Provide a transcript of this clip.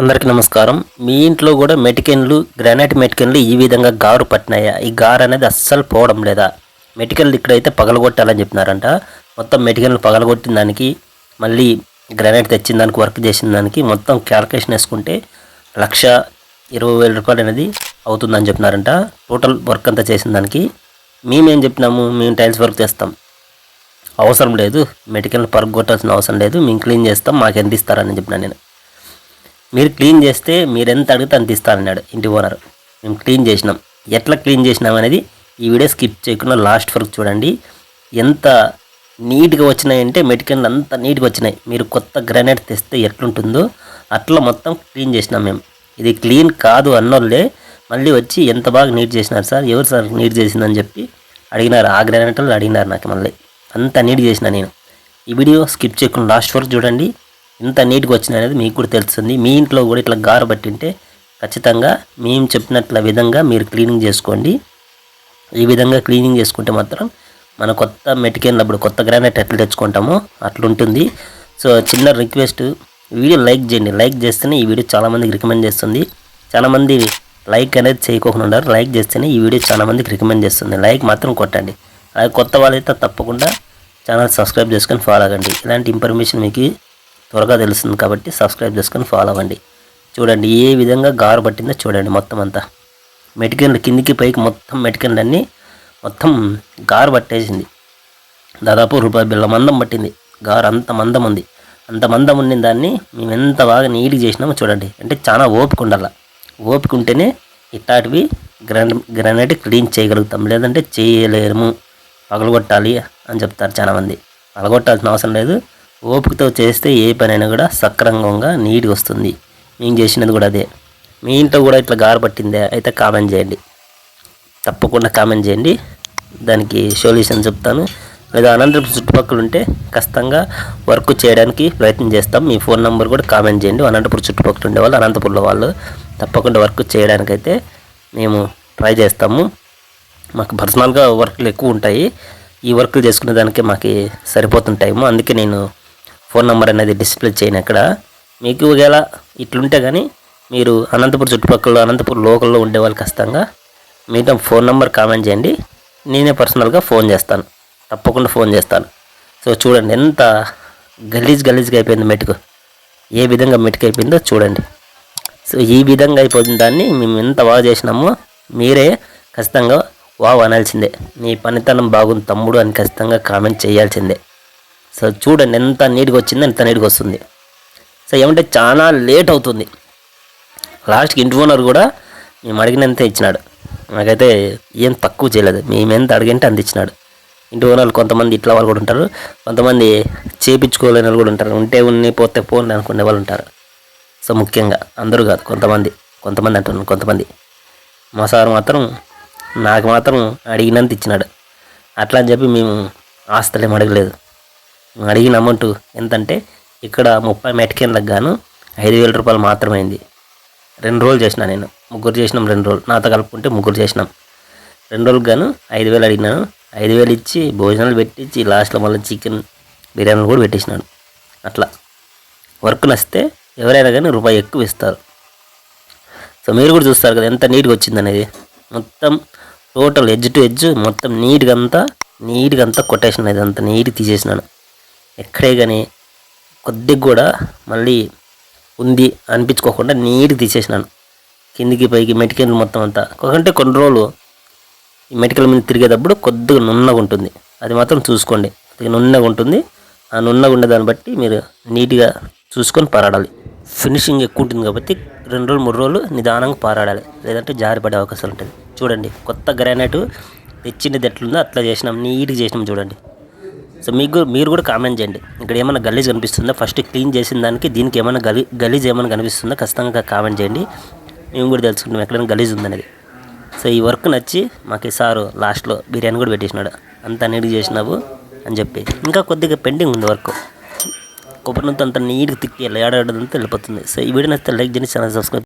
అందరికీ నమస్కారం. మీ ఇంట్లో కూడా మెటికెన్లు గ్రానైట్ మెటికెన్లు ఈ విధంగా గారు పట్టినాయా? ఈ గారు అనేది అస్సలు పోవడం లేదా? మెటికెన్లు ఇక్కడైతే పగలగొట్టాలని చెప్పినారంట. మొత్తం మెటికెన్లు పగలగొట్టిన దానికి మళ్ళీ గ్రానైట్ తెచ్చిన దానికి వర్క్ చేసిన దానికి మొత్తం క్యాల్కులేషన్ వేసుకుంటే లక్ష ఇరవై వేల రూపాయలు అనేది అవుతుందని చెప్పినారంట. టోటల్ వర్క్ అంతా చేసిన దానికి మేమేం చెప్పినాము? మేము టైల్స్ వర్క్ చేస్తాం. అవసరం లేదు. మెటికల్ పరుగు కొట్టాల్సిన అవసరం లేదు. మేము క్లీన్ చేస్తాం. మాకు ఎంత ఇస్తారని చెప్పినా నేను. మీరు క్లీన్ చేస్తే మీరు ఎంత అడిగితే అంత ఇస్తానన్నాడు ఇంటి ఓనర్. మేము క్లీన్ చేసినాం. ఎట్లా క్లీన్ చేసినాం అనేది ఈ వీడియో స్కిప్ చేయకుండా లాస్ట్ వరకు చూడండి. ఎంత నీట్గా వచ్చినాయంటే మెటికల్ అంత నీట్గా వచ్చినాయి. మీరు కొత్త గ్రానైట్ తెస్తే ఎట్లుంటుందో అట్లా మొత్తం క్లీన్ చేసినాం మేము. ఇది క్లీన్ కాదు అన్నోళ్ళే మళ్ళీ వచ్చి ఎంత బాగా నీట్ చేసినారు సార్? ఎవరు సార్ నీట్ చేసిందని చెప్పి అడిగినారు. ఆ గ్రానైట్ వాళ్ళు అడిగినారు నాకు మళ్ళీ. అంత నీట్ చేసిన నేను. ఈ వీడియో స్కిప్ చేయకుండా లాస్ట్ వరకు చూడండి. ఎంత నీట్గా వచ్చినాయి అనేది మీకు కూడా తెలుస్తుంది. మీ ఇంట్లో కూడా ఇట్లా గారు పట్టింటే ఖచ్చితంగా మేము చెప్పినట్ల విధంగా మీరు క్లీనింగ్ చేసుకోండి. ఈ విధంగా క్లీనింగ్ చేసుకుంటే మాత్రం మన కొత్త మెటికెన్ అప్పుడు కొత్త గ్రానైట్ ఎట్లా తెచ్చుకుంటామో అట్లుంటుంది. సో చిన్న రిక్వెస్ట్ వీడియో లైక్ చేయండి. లైక్ చేస్తేనే ఈ వీడియో చాలామందికి రికమెండ్ చేస్తుంది. చాలామంది లైక్ అనేది చేయకోకుండా ఉన్నారు లైక్ చేస్తేనే ఈ వీడియో చాలామందికి రికమెండ్ చేస్తుంది. లైక్ మాత్రం కొట్టండి. అలాగే కొత్త వాళ్ళైతే తప్పకుండా ఛానల్ సబ్స్క్రైబ్ చేసుకొని ఫాలో అవ్వండి. ఇలాంటి ఇన్ఫర్మేషన్ మీకు త్వరగా తెలుస్తుంది కాబట్టి సబ్స్క్రైబ్ చేసుకొని ఫాలో అవ్వండి. చూడండి ఏ విధంగా గారు పట్టిందో చూడండి మొత్తం అంతా. మెటికెన్లు కిందికి పైకి మొత్తం మెటికెన్లన్నీ మొత్తం గారు పట్టేసింది. దాదాపు రూపాయి బిళ్ళ మందం పట్టింది. గారు అంత మందం ఉంది. అంత మందం ఉన్న దాన్ని మేము ఎంత బాగా నీట్గా చేసినామో చూడండి. అంటే చాలా ఓపిక ఉండాల. ఓపిక ఉంటేనే ఇట్లాంటివి గ్రాండ్ గ్రానైట్ క్లీన్ చేయగలుగుతాం. లేదంటే చేయలేము. పగలగొట్టాలి అని చెప్తారు చాలామంది. పగలగొట్టాల్సిన అవసరం లేదు. ఓపికతో చేస్తే ఏ పనైనా కూడా సక్రమంగా నీట్గా వస్తుంది. మేము చేసినది కూడా అదే. మీ ఇంట్లో కూడా ఇట్లా గారు పట్టిందే అయితే కామెంట్ చేయండి. తప్పకుండా కామెంట్ చేయండి. దానికి సొల్యూషన్ చెప్తాను. లేదా అనంతపురం చుట్టుపక్కల ఉంటే ఖచ్చితంగా వర్క్ చేయడానికి ప్రయత్నం చేస్తాం. మీ ఫోన్ నెంబర్ కూడా కామెంట్ చేయండి. అనంతపురం చుట్టుపక్కల ఉండే వాళ్ళు అనంతపురంలో వాళ్ళు తప్పకుండా వర్క్ చేయడానికైతే మేము ట్రై చేస్తాము. మాకు పర్సనల్గా వర్క్లు ఎక్కువ ఉంటాయి. ఈ వర్క్లు చేసుకునే దానికే మాకు సరిపోతుంది టైము. అందుకే నేను ఫోన్ నెంబర్ అనేది డిస్ప్లే చేయను అక్కడ మీకు ఒకవేళ ఇట్లుంటే కానీ మీరు అనంతపురం చుట్టుపక్కల అనంతపురం లోకల్లో ఉండే వాళ్ళు ఖచ్చితంగా మీతో ఫోన్ నెంబర్ కామెంట్ చేయండి. నేనే పర్సనల్గా ఫోన్ చేస్తాను. తప్పకుండా ఫోన్ చేస్తాను. సో చూడండి ఎంత గలీజ్ గలీజ్గా అయిపోయింది మెటుకు. ఏ విధంగా మెటుకు అయిపోయిందో చూడండి. సో ఈ విధంగా అయిపోయిన దాన్ని మేము ఎంత బాగా చేసినామో మీరే ఖచ్చితంగా వావ్ అనాల్సిందే. నీ పనితనం బాగుంది తమ్ముడు అని ఖచ్చితంగా కామెంట్ చేయాల్సిందే. సో చూడండి ఎంత నీట్గా వచ్చిందో ఎంత నీట్గా వస్తుంది. సో ఏమంటే చాలా లేట్ అవుతుంది. లాస్ట్కి ఇంటి ఓనర్ కూడా మేము అడిగినంత ఇచ్చినాడు. నాకైతే ఏం తక్కువ చేయలేదు. మేము ఎంత అడిగింటే అంత ఇచ్చినాడు. ఇంటి ఓనర్లు కొంతమంది ఇట్లా వాళ్ళు కూడా ఉంటారు. కొంతమంది చేపించుకోలేని వాళ్ళు కూడా ఉంటారు. ఉంటే ఉన్ని పోతే పోని అనుకునే వాళ్ళు ఉంటారు. సో ముఖ్యంగా అందరూ కాదు కొంతమంది. కొంతమంది అంటున్నాను కొంతమంది. మా సార్ మాత్రం నాకు మాత్రం అడిగినంత ఇచ్చినాడు. అట్లా అని చెప్పి మేము ఆస్తులేం అడగలేదు. అడిగిన అమౌంట్ ఎంతంటే ఇక్కడ ముప్పై మెటికెన్లకు గాను ఐదు వేల రూపాయలు మాత్రమైంది. రెండు రోజులు చేసిన నేను. ముగ్గురు చేసినాం రెండు రోజులు. నాతో కలుపుకుంటే ముగ్గురు చేసినాం. రెండు రోజులకు గాను ఐదు వేలు అడిగినాను ఐదు వేలు ఇచ్చి భోజనాలు పెట్టించి లాస్ట్లో మళ్ళీ చికెన్ బిర్యానీలు కూడా పెట్టేసినాడు అట్లా. వర్క్ నచ్చితే ఎవరైనా కానీ రూపాయి ఎక్కువ ఇస్తారు. సో మీరు కూడా చూస్తారు కదా ఎంత నీట్గా వచ్చింది అనేది. మొత్తం టోటల్ ఎడ్జ్ టు ఎడ్జ్ మొత్తం నీట్గా అంతా నీట్గా అంతా కొట్టేసిన ఇది అంత నీట్గా తీసేసినాను ఎక్కడే కానీ కొద్దిగా కూడా మళ్ళీ ఉంది అనిపించుకోకుండా నీట్గా తీసేసినాను. కిందికి పైకి మెటికల్ మొత్తం అంతా. కాకంటే కొన్ని రోజులు ఈ మెటికల్ మీద తిరిగేటప్పుడు కొద్దిగా నున్నగా ఉంటుంది. అది మాత్రం చూసుకోండి. కొద్దిగా నున్నగా ఉంటుంది. ఆ నున్నగా ఉండే దాన్ని బట్టి మీరు నీట్గా చూసుకొని పారాడాలి. ఫినిషింగ్ ఎక్కువ ఉంటుంది కాబట్టి రెండు రోజులు మూడు రోజులు నిదానంగా పారాడాలి. లేదంటే జారిపడే అవకాశాలు ఉంటుంది చూడండి కొత్త గ్రానైట్ తెచ్చినది ఎట్లుందో అట్లా చేసినాం నీట్గా చేసినాం చూడండి. సో మీకు మీరు కూడా కామెంట్ చేయండి. ఇక్కడ ఏమైనా గలీజ్ కనిపిస్తుందా? ఫస్ట్ క్లీన్ చేసిన దానికి దీనికి ఏమైనా గలీ గలీజ్ ఏమైనా కనిపిస్తుందా? ఖచ్చితంగా కామెంట్ చేయండి. మేము కూడా తెలుసుకుంటాం ఎక్కడైనా గలీజ్ ఉందనేది. సో ఈ వర్క్ నచ్చి మాకు ఈ సారు లాస్ట్లో బిర్యానీ కూడా పెట్టేసినాడు. అంత నీట్గా చేసినావు అని చెప్పి. ఇంకా కొద్దిగా పెండింగ్ ఉంది వర్క్. కొబ్బరి అంతా నీట్గా తిక్కి ఏడాడంతా వెళ్ళిపోతుంది. సో ఈ వీడియో నచ్చితే లైక్ చేయండి ఛానల్ సబ్స్క్రైబ్